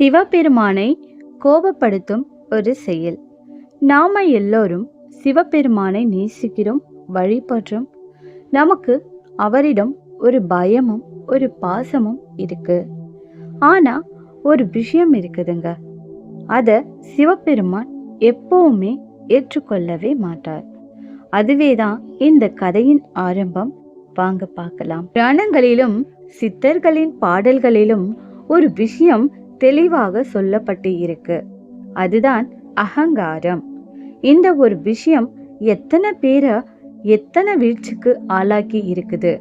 சிவபெருமானை கோபப்படுத்தும் ஒரு செயல். நாம எல்லோரும் சிவபெருமானை நேசிக்கிறோம் வழிபடுறோம். நமக்கு அவரிடம் ஒரு பயமும் ஒரு பாசமும் இருக்கு. ஆனா ஒரு விஷயம் இருக்குதுங்க. அத சிவபெருமான் எப்பவுமே ஏற்றுக்கொள்ளவே மாட்டார். அதுவே தான் இந்த கதையின் ஆரம்பம். வாங்க பார்க்கலாம். புராணங்களிலும் சித்தர்களின் பாடல்களிலும் ஒரு விஷயம் தெளிவாக சொல்லப்பட்டு இருக்கு. அதுதான் அகங்காரம். இந்த ஒரு விஷயம் எத்தனை பேரை எத்தனை வீழ்ச்சிக்கு ஆளாக்கி இருக்குது.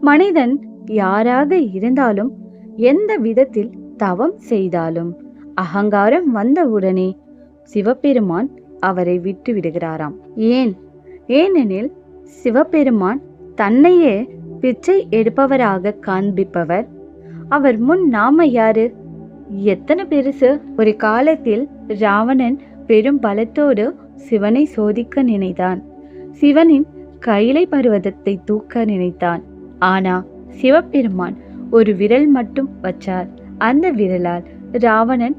மனிதன் யாராக இருந்தாலும் எந்த விதத்தில் தவம் செய்தாலும் அகங்காரம் வந்தவுடனே சிவபெருமான் அவரை விட்டு விடுகிறாராம். ஏன்? ஏனெனில் சிவபெருமான் தன்னையே பிச்சை எடுப்பவராக காண்பிப்பவர். அவர் முன் நாம யாரு? எத்தனை பெருசு ஒரு காலத்தில் ராவணன் பெரும் பலத்தோடு சிவனை சோதிக்க நினைத்தான். சிவனின் கைலை பருவதத்தை தூக்க நினைத்தான். ஆனா சிவபெருமான் ஒரு விரல் மட்டும் வச்சார். அந்த விரலால் ராவணன்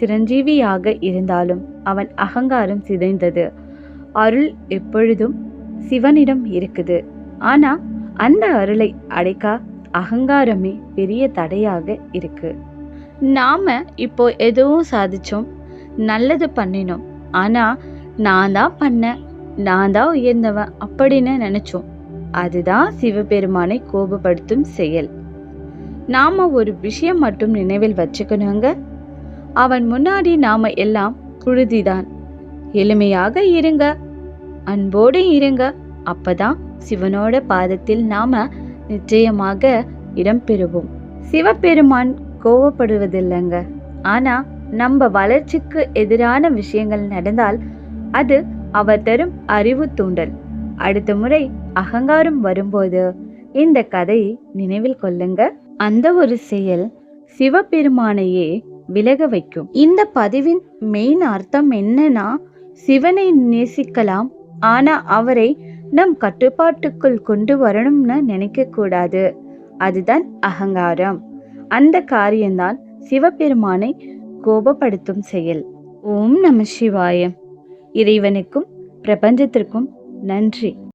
சிரஞ்சீவியாக இருந்தாலும் அவன் அகங்காரம் சிதைந்தது. அருள் எப்பொழுதும் சிவனிடம் இருக்குது. ஆனா அந்த அருளை அடைக்க அகங்காரமே பெரிய தடையாக இருக்கு. நாம் இப்போ எதுவும் சாதித்தோம் நல்லது பண்ணினோம். ஆனால் நான் தான் பண்ணேன் நான் தான் உயர்ந்தவன் அப்படின்னு நினச்சோம். அதுதான் சிவபெருமானை கோபப்படுத்தும் செயல். நாம் ஒரு விஷயம் மட்டும் நினைவில் வச்சுக்கணுங்க. அவன் முன்னாடி நாம் எல்லாம் புழுதிதான். எளிமையாக இருங்க. அன்போடு இருங்க. அப்பதான் சிவனோட பாதத்தில் நாம நிச்சயமாக இடம் பெறுவோம் சிவபெருமான் கோவப்படுவதில்லைங்க. ஆனா நம்ம வளர்ச்சிக்கு எதிரான விஷயங்கள் நடந்தால் அது அவர் தரும் அறிவு தூண்டல். அடுத்த முறை அகங்காரம் வரும்போது இந்த கதையை நினைவில் கொள்ளுங்க. அந்த ஒரு செயல் சிவபெருமானையே விலக வைக்கும். இந்த பதிவின் மெயின் அர்த்தம் என்னன்னா சிவனை நேசிக்கலாம் ஆனா அவரை நம் கட்டுப்பாட்டுக்குள் கொண்டு வரணும்னு நினைக்க கூடாது அதுதான் அகங்காரம். அந்த காரியம்தான் சிவபெருமானை கோபப்படுத்தும் செயல். ஓம் நம சிவாயம் இறைவனுக்கும் பிரபஞ்சத்திற்கும் நன்றி.